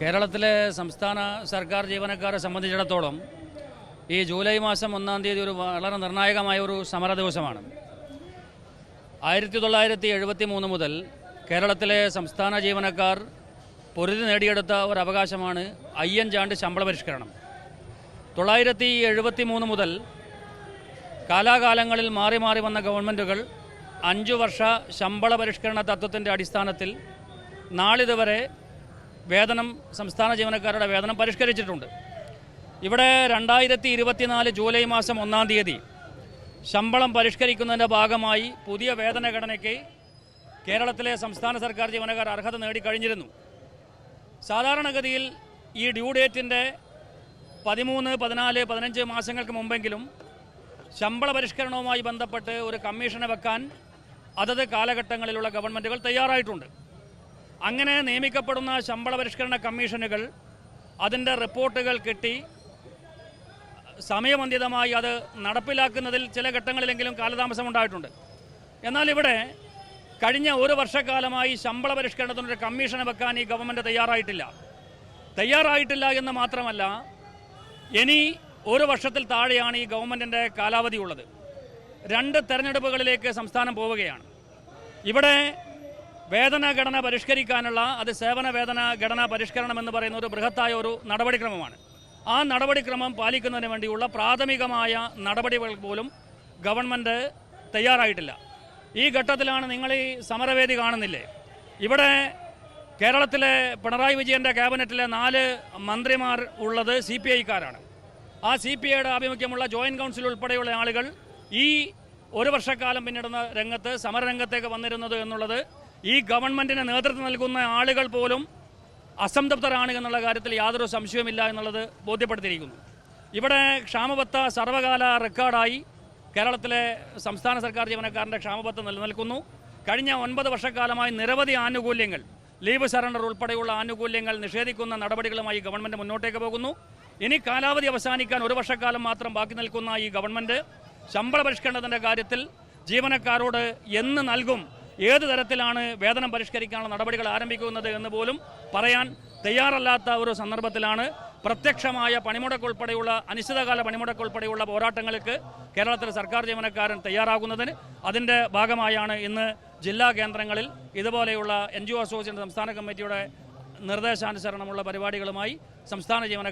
കേരളത്തിലെ സംസ്ഥാന സർക്കാർ ജീവനക്കാരെ സംബന്ധിച്ചിടത്തോളം ഈ ജൂലൈ മാസം ഒന്നാം തീയതി ഒരു വളരെ നിർണായകമായ ഒരു സമര ദിവസമാണ്. ആയിരത്തി തൊള്ളായിരത്തി എഴുപത്തി മൂന്ന് മുതൽ കേരളത്തിലെ സംസ്ഥാന ജീവനക്കാർ പൊരുതി നേടിയെടുത്ത ഒരു അവകാശമാണ് അയ്യഞ്ചാണ്ട് ശമ്പള പരിഷ്കരണം തൊള്ളായിരത്തി എഴുപത്തി മൂന്ന് മുതൽ കാലാകാലങ്ങളിൽ മാറി മാറി വന്ന ഗവൺമെന്റുകൾ അഞ്ചു വർഷ ശമ്പള പരിഷ്കരണ തത്വത്തിന്റെ അടിസ്ഥാനത്തിൽ നാളിതുവരെ വേതനം സംസ്ഥാന ജീവനക്കാരുടെ വേതനം പരിഷ്കരിച്ചിട്ടുണ്ട്. ഇവിടെ രണ്ടായിരത്തി ഇരുപത്തിനാല് ജൂലൈ മാസം ഒന്നാം തീയതി ശമ്പളം പരിഷ്കരിക്കുന്നതിന്റെ ഭാഗമായി പുതിയ വേതനഘടനയ്ക്ക് കേരളത്തിലെ സംസ്ഥാന സർക്കാർ ജീവനക്കാർ അർഹത നേടിക്കഴിഞ്ഞിരുന്നു. സാധാരണഗതിയിൽ ഈ ഡ്യൂ ഡേറ്റിന്റെ പതിമൂന്ന് പതിനാല് പതിനഞ്ച് മാസങ്ങൾക്ക് മുമ്പെങ്കിലും ശമ്പള പരിഷ്കരണവുമായി ബന്ധപ്പെട്ട് ഒരു കമ്മീഷനെ വെക്കാൻ അതത് കാലഘട്ടങ്ങളിലുള്ള ഗവൺമെന്റുകൾ തയ്യാറായിട്ടുണ്ട്. അങ്ങനെ നിയമിക്കപ്പെടുന്ന ശമ്പള പരിഷ്കരണ കമ്മീഷനുകൾ അതിന്റെ റിപ്പോർട്ടുകൾ കിട്ടി. സമയബന്ധിതമായി അത് നടപ്പിലാക്കുന്നതിൽ ചില ഘട്ടങ്ങളിലെങ്കിലും കാലതാമസം ഉണ്ടായിട്ടുണ്ട്. എന്നാൽ ഇവിടെ കഴിഞ്ഞ ഒരു വർഷക്കാലമായി ശമ്പള പരിഷ്കരണത്തിനൊരു കമ്മീഷനെ വെക്കാൻ ഈ ഗവൺമെന്റ് തയ്യാറായിട്ടില്ല. തയ്യാറായിട്ടില്ല എന്ന് മാത്രമല്ല ഇനി ഒരു വർഷത്തിൽ താഴെയാണ് ഈ ഗവൺമെന്റിന്റെ കാലാവധി ഉള്ളത്. രണ്ട് തെരഞ്ഞെടുപ്പുകളിലേക്ക് സംസ്ഥാനം പോവുകയാണ്. ഇവിടെ വേതന ഘടന പരിഷ്കരിക്കാനുള്ള അത് സേവന വേതന ഘടന പരിഷ്കരണം എന്ന് പറയുന്ന ഒരു ബൃഹത്തായ ഒരു നടപടിക്രമമാണ്. ആ നടപടിക്രമം പാലിക്കുന്നതിന് വേണ്ടിയുള്ള പ്രാഥമികമായ നടപടികൾ പോലും ഗവൺമെന്റ് തയ്യാറായിട്ടില്ല. ഈ ഘട്ടത്തിലാണ് നിങ്ങൾ ഈ സമരവേദി കാണുന്നില്ലേ? ഇവിടെ കേരളത്തിലെ പിണറായി വിജയന്റെ ക്യാബിനറ്റിലെ നാല് മന്ത്രിമാർ ഉള്ളത് സി പി ഐക്കാരാണ്. ആ സി പി ഐയുടെ ആഭിമുഖ്യമുള്ള ജോയിന്റ് കൗൺസിൽ ഉൾപ്പെടെയുള്ള ആളുകൾ ഈ ഒരു വർഷക്കാലം പിന്നിടുന്ന രംഗത്ത് സമരരംഗത്തേക്ക് വന്നിരുന്നത് എന്നുള്ളത് ഈ ഗവൺമെന്റിന് നേതൃത്വം നൽകുന്ന ആളുകൾ പോലും അസംതൃപ്തരാണ് എന്നുള്ള കാര്യത്തിൽ യാതൊരു സംശയവുമില്ല എന്നുള്ളത് ബോധ്യപ്പെടുത്തിയിരിക്കുന്നു. ഇവിടെ ക്ഷാമബത്ത സർവകാല റെക്കോർഡായി കേരളത്തിലെ സംസ്ഥാന സർക്കാർ ജീവനക്കാരന്റെ ക്ഷാമബത്ത നിലനിൽക്കുന്നു. കഴിഞ്ഞ ഒൻപത് വർഷക്കാലമായി നിരവധി ആനുകൂല്യങ്ങൾ ലീവ് സറണ്ടർ ഉൾപ്പെടെയുള്ള ആനുകൂല്യങ്ങൾ നിഷേധിക്കുന്ന നടപടികളുമായി ഗവൺമെന്റ് മുന്നോട്ടേക്ക് പോകുന്നു. ഇനി കാലാവധി അവസാനിക്കാൻ ഒരു വർഷക്കാലം മാത്രം ബാക്കി നിൽക്കുന്ന ഈ ഗവൺമെന്റ് ശമ്പള പരിഷ്കരണത്തിന്റെ കാര്യത്തിൽ ജീവനക്കാരോട് എന്ന് നൽകും ഏത് തരത്തിലാണ് വേതനം പരിഷ്കരിക്കാനുള്ള നടപടികൾ ആരംഭിക്കുന്നത് എന്ന് പോലും പറയാൻ തയ്യാറല്ലാത്ത ഒരു സന്ദർഭത്തിലാണ് പ്രത്യക്ഷമായ പണിമുടക്ക് ഉൾപ്പെടെയുള്ള അനിശ്ചിതകാല പണിമുടക്ക് ഉൾപ്പെടെയുള്ള പോരാട്ടങ്ങൾക്ക് കേരളത്തിലെ സർക്കാർ ജീവനക്കാരൻ തയ്യാറാകുന്നതിന് അതിന്റെ ഭാഗമായാണ് ഇന്ന് ജില്ലാ കേന്ദ്രങ്ങളിൽ ഇതുപോലെയുള്ള എൻ ജി ഒ അസോസിയേഷൻ സംസ്ഥാന കമ്മിറ്റിയുടെ നിർദ്ദേശാനുസരണമുള്ള പരിപാടികളുമായി സംസ്ഥാന ജീവനക്കാർ